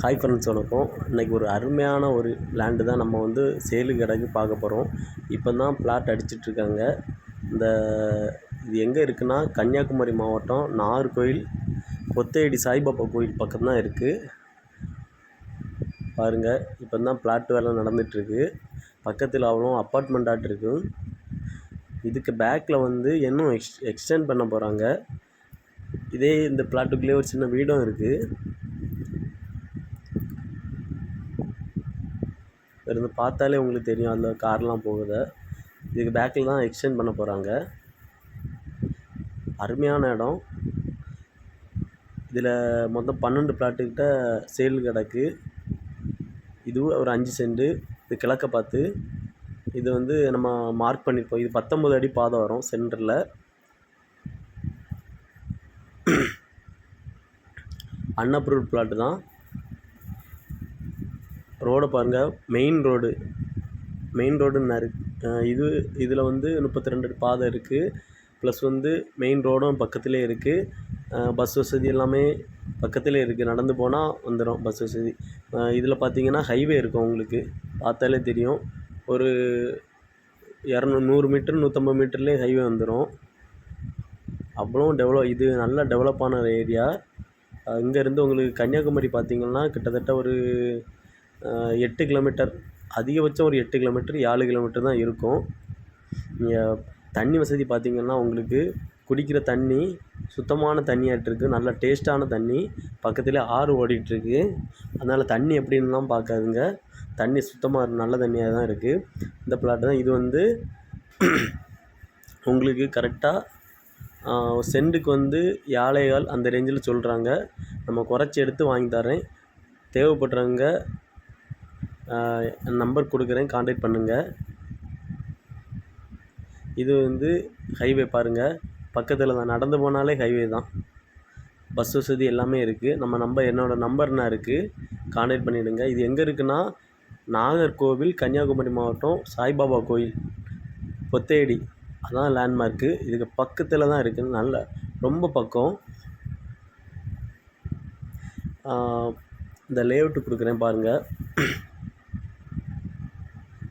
Hi friends வணக்கம் இன்றைக்கி ஒரு அருமையான ஒரு லேண்டு தான் நம்ம வந்து சேலு கிடக்கு பார்க்க போகிறோம் இப்போ தான் பிளாட் அடிச்சிட்ருக்காங்க. இந்த இது எங்கே இருக்குன்னா கன்னியாகுமரி மாவட்டம் நாகர்கோயில் கொத்தையடி சாய்பாபா கோயில் பக்கம் தான் இருக்குது பாருங்கள் இப்போ தான் பிளாட் வேலை நடந்துகிட்ருக்கு பக்கத்தில் அவ்வளோ அப்பார்ட்மெண்ட்டாட்டு இருக்கும் இதுக்கு பேக்கில் வந்து இன்னும் எக்ஸ் எக்ஸ்டெண்ட் பண்ண போகிறாங்க இதே இந்த பிளாட்டுக்குள்ளேயே ஒரு சின்ன வீடும் இருக்குது இருந்து பார்த்தாலே உங்களுக்கு தெரியும் அதில் கார்லாம் போகுது. இதுக்கு பேக்கில் தான் எக்ஸ்டெண்ட் பண்ண போகிறாங்க அருமையான இடம். இதில் மொத்தம் பன்னெண்டு பிளாட்டுக்கிட்ட சேல் கிடக்கு. இதுவும் ஒரு அஞ்சு சென்ட்டு இது கிழக்க பார்த்து இது வந்து நம்ம மார்க் பண்ணியிருப்போம் இது பத்தொம்பது அடி பாதை வரும் சென்டரில் அன்அப்ரூவ்ட் பிளாட்டு தான். ரோடை பாருங்கள் மெயின் ரோடு மெயின் ரோடு இது இதில் வந்து முப்பத்தி ரெண்டு பாதை இருக்குது ப்ளஸ் வந்து மெயின் ரோடும் பக்கத்திலே இருக்குது பஸ் வசதி எல்லாமே பக்கத்திலே இருக்குது நடந்து போனால் வந்துடும் பஸ் வசதி. இதில் பார்த்தீங்கன்னா ஹைவே இருக்கும் உங்களுக்கு. பார்த்தாலே தெரியும். ஒரு இரநூ நூறு மீட்டர் நூற்றம்பது மீட்டர்லேயே ஹைவே வந்துடும் அவ்வளோ டெவலப் இது நல்ல டெவலப்பான ஏரியா இங்கேருந்து உங்களுக்கு கன்னியாகுமரி பார்த்தீங்கன்னா கிட்டத்தட்ட ஒரு எட்டு கிலோமீட்டர் அதிகபட்சம் ஒரு எட்டு கிலோமீட்டர் ஏழு கிலோமீட்டர் தான் இருக்கும். இங்கே தண்ணி வசதி பார்த்திங்கன்னா உங்களுக்கு குடிக்கிற தண்ணி சுத்தமான தண்ணியாட்டிருக்கு நல்ல டேஸ்ட்டான தண்ணி பக்கத்துலேயே ஆறு ஓடிட்டுருக்கு அதனால் தண்ணி எப்படின்லாம் பார்க்காதுங்க தண்ணி சுத்தமாக நல்ல தண்ணியாக தான் இருக்குது இந்த பிளாட் தான். இது வந்து உங்களுக்கு கரெக்டாக சென்ட்டுக்கு வந்து ஏழைகள் அந்த ரேஞ்சில் சொல்கிறாங்க நம்ம குறைச்சி எடுத்து வாங்கி தரேன் தேவைப்படுறவங்க நம்பர் கொடுக்குறேன் காண்டாக்ட் பண்ணுங்கள் இது வந்து ஹைவே பாருங்கள் பக்கத்தில் தான் நடந்து போனாலே ஹைவே தான். பஸ் வசதி எல்லாமே இருக்குது நம்ம நம்பர் என்னோடய நம்பர்னா இருக்குது காண்டாக்ட் பண்ணிவிடுங்க இது எங்கே இருக்குன்னா நாகர்கோவில் கன்னியாகுமரி மாவட்டம் சாய்பாபா கோயில் பொத்தேடி அதான் லேண்ட்மார்க்கு இதுக்கு பக்கத்தில் தான் இருக்குது நல்ல ரொம்ப பக்கம். இந்த லேஅவுட்டு கொடுக்குறேன் பாருங்கள்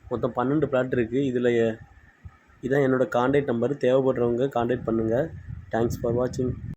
மொத்தம் பன்னெண்டு பிளாட் இருக்குது இதில் இதான் என்னோடய காண்டாக்ட் நம்பர் தேவைப்படுறவங்க காண்டாக்ட் பண்ணுங்கள் தேங்க்ஸ் ஃபார் வாட்சிங்